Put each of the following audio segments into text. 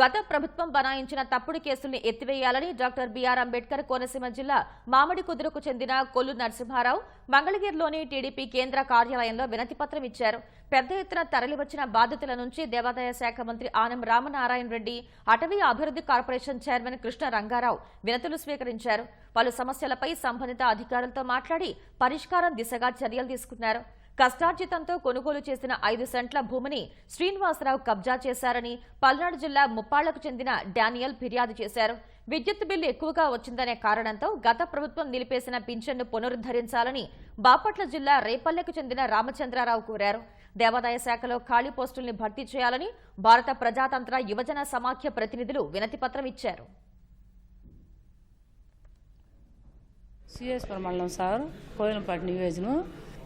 గత ప్రభుత్వం బనాయించిన తప్పుడు కేసుల్ని ఎత్తివేయాలని doctor B R Ambedkar Konaseema జిల్లా మామిడి కుదురుకు చెందిన కొల్లు నరసింహారావు మంగళగిరిలోని టీడీపీ కేంద్ర కార్యాలయంలో వినతిపత్రం ఇచ్చారు. పెద్ద ఎత్తున తరలివచ్చిన బాధితుల నుంచి దేవాదాయ శాఖ మంత్రి ఆనం రామనారాయణ రెడ్డి అటవీ అభివృద్ధి కార్పొరేషన్ చైర్మన్ కృష్ణ రంగారావు వినతులు స్వీకరించారు. పలు సమస్యలపై సంబంధిత అధికారులతో మాట్లాడి పరిష్కారం దిశగా చర్యలు తీసుకున్నారు. కష్టార్జితంతో కొనుగోలు చేసిన ఐదు సెంట్ల భూమిని శ్రీనివాసరావు కబ్జా చేశారని పల్నాడు జిల్లా ముప్పాళ్ళకు చెందిన డానియల్ ఫిర్యాదు చేశారు. విద్యుత్ బిల్లు ఎక్కువగా వచ్చిందనే కారణంతో గత ప్రభుత్వం నిలిపేసిన పింఛన్ను పునరుద్ధరించాలని బాపట్ల జిల్లా రేపల్లెకు చెందిన రామచంద్రారావు కోరారు. దేవాదాయ శాఖలో ఖాళీ పోస్టుల్ని భర్తీ చేయాలని భారత ప్రజాతంత్ర యువజన సమాఖ్య ప్రతినిధులు వినతిపత్రం ఇచ్చారు. సిఎస్ మండలం సార్ కోయిలంపాటి నియోజకం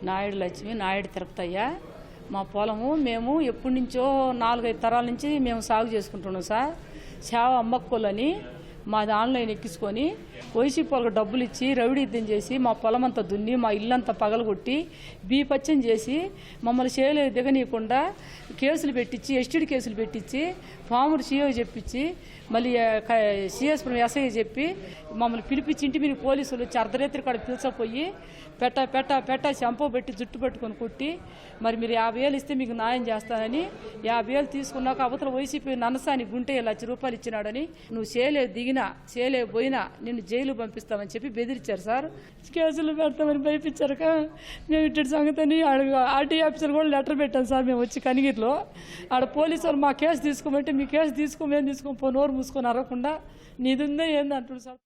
నాయుడు లక్ష్మి నాయుడు తిరుపతయ్య. మా పొలము మేము ఎప్పటి నుంచో నాలుగైదు తరాల నుంచి మేము సాగు చేసుకుంటున్నాం సార్. సేవ అమ్మక్కోలని మాది ఆన్లైన్ ఎక్కించుకొని వైసీపీ వాళ్ళకి డబ్బులు ఇచ్చి రవిడీద్దం చేసి మా పొలం అంతా దున్ని మా ఇల్లంతా పగలగొట్టి బీపచ్చం చేసి మమ్మల్ని చేయలేదు దిగనీయకుండా కేసులు పెట్టించి ఎస్టీడీ కేసులు పెట్టించి ఫాముడు సీఓ చెప్పించి మళ్ళీ సిఎస్పురం ఎస్ఐ చెప్పి మమ్మల్ని పిలిపించి ఇంటి మీద పోలీసులు వచ్చి అర్ధరాత్రి కూడా పిలిచపోయి పెట్ట పెట్ట పెట్ట చంపో పెట్టి జుట్టు పట్టుకొని కుట్టి మరి మీరు యాభై వేలు ఇస్తే మీకు న్యాయం చేస్తానని యాభై వేలు తీసుకున్నాక అవతల వైసీపీ నన్నసాని గుంటే లక్ష రూపాయలు ఇచ్చినాడని నువ్వు చేయలే దిగినా చేయలే పోయినా నిన్ను జైలు పంపిస్తామని చెప్పి బెదిరించారు సార్. కేసులు పెడతామని భయపించారు మేము ఇట్టి సంగతిని ఆర్టీ ఆఫీసర్ కూడా లెటర్ పెట్టాం సార్ మేము వచ్చి కనిగిరిలో. ఆడ పోలీసు వాళ్ళు మా కేసు తీసుకోమంటే మీ కేసు తీసుకోమేం తీసుకొని పో నోరు మూసుకొని అరవకుండా నీది ఏంది అంటున్నాడు సార్.